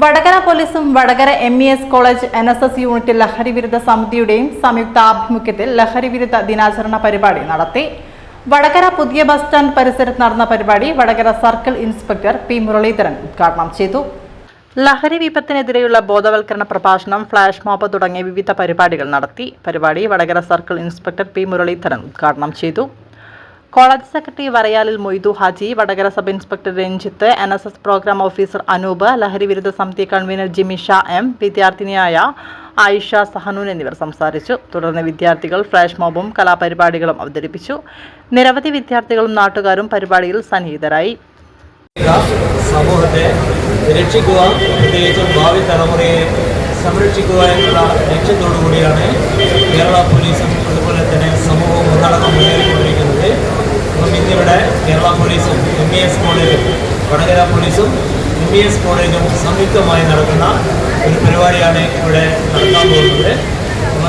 വടകര പോലീസും Vadakara M E S college N S S unit ലഹരി വിരുദ്ധ സമിതിയുടെയും സംയുക്ത ആഭിമുഖ്യത്തിൽ ലഹരി വിരുദ്ധ ദിനാചരണ പരിപാടി നടത്തി. വടകര പുതിയ ബസ് സ്റ്റാൻഡ് പരിസരത്ത് നടന്ന പരിപാടി Vadakara circle inspector P Muraleedharan ഉദ്ഘാടനം ചെയ്തു. ലഹരി വിപത്തിനെതിരെയുള്ള ബോധവൽക്കരണ പ്രഭാഷണം ഫ്ലാഷ് മോബ് തുടങ്ങിയ വിവിധ പരിപാടികൾ നടത്തി. പരിപാടി Vadakara circle inspector P Muraleedharan ഉദ്ഘാടനം ചെയ്തു. College secretary Varayalil Moidu Haji Vadakara sub inspector Ranjith N S S programme officer Anoop ലഹരി വിരുദ്ധ സമിതി കൺവീനർ ജിമിഷ എം വിദ്യാർത്ഥിനിയായ ആയിഷ സഹനൂൻ എന്നിവർ സംസാരിച്ചു. തുടർന്ന് വിദ്യാർത്ഥികൾ ഫ്ലാഷ് മോബും കലാപരിപാടികളും അവതരിപ്പിച്ചു. നിരവധി വിദ്യാർത്ഥികളും നാട്ടുകാരും പരിപാടിയിൽ സന്നിഹിതരായി. സമൂഹത്തെ രക്ഷിക്കുക പ്രത്യേകിച്ചും ഭാവി തലമുറയെ സംരക്ഷിക്കുക എന്നുള്ള ലക്ഷ്യത്തോടു കൂടിയാണ് കേരള പോലീസും അതുപോലെ തന്നെ സമൂഹവും ഒന്നടങ്കം മുന്നേറിക്കൊണ്ടിരിക്കുന്നത് അപ്പം ഇന്നിവിടെ കേരള പോലീസും എം ഇ എസ് കോളേജും വടകര പോലീസും എം ഇ എസ് കോളേജും സംയുക്തമായി നടക്കുന്ന ഒരു പരിപാടിയാണ് ഇവിടെ നടത്താൻ പോകുന്നത്.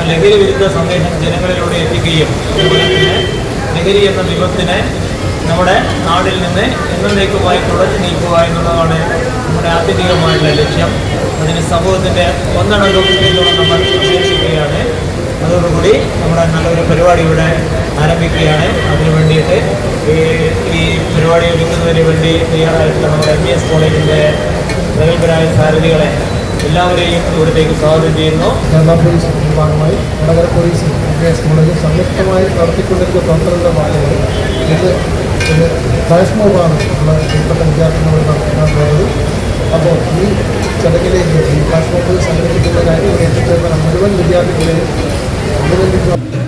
ലഹരി വിരുദ്ധ സന്ദേശം ജനങ്ങളിലൂടെ എത്തിക്കുകയും അതുപോലെ തന്നെ ലഹരി എന്ന വിപത്തിനെ നമ്മുടെ നാടിൽ നിന്ന് എന്നേക്കുമായി തുടച്ചു നീക്കുക എന്നുള്ളതാണ് നമ്മുടെ ആത്യന്തികമായിട്ടുള്ള ലക്ഷ്യം. അതിന് സമൂഹത്തിന്റെ ഒന്നടങ്കം നമ്മൾ പ്രതീക്ഷിക്കുകയാണ് അതോടുകൂടി നമ്മുടെ നല്ലൊരു പരിപാടി ഇവിടെ ആരംഭിക്കുകയാണ്. അതിനു വേണ്ടിയിട്ട് ഈ ഈ പരിപാടി ഒരുക്കുന്നതിന് വേണ്ടി തയ്യാറായിട്ടുള്ള നമ്മുടെ എം എസ് കോളേജിന്റെ പ്രഗത്ഭരായ സാരഥികളെ എല്ലാവരെയും ഇവിടത്തേക്ക് സ്വാഗതം ചെയ്യുന്നു. കേരള പോലീസ് ഭാഗമായി വടകര പോലീസും കെ എസ് കോളേജും സംയുക്തമായി നടത്തിക്കൊണ്ടിരിക്കുന്ന പ്രവർത്തനങ്ങളുടെ ഭാഗമായി ഇത് ഒരു ഫ്ലാഷ് മോബാണ് ഉൾപ്പെട്ട വിദ്യാർത്ഥികളോട് നടത്താൻ പോയത് അപ്പോൾ ഈ ചടങ്ങിലേക്ക് ഈ ഫ്ലാഷ് സംഘടിപ്പിക്കുന്ന കാര്യം എത്തിച്ചേർന്ന മുഴുവൻ വിദ്യാർത്ഥികളെയും അഭിനന്ദിക്കുക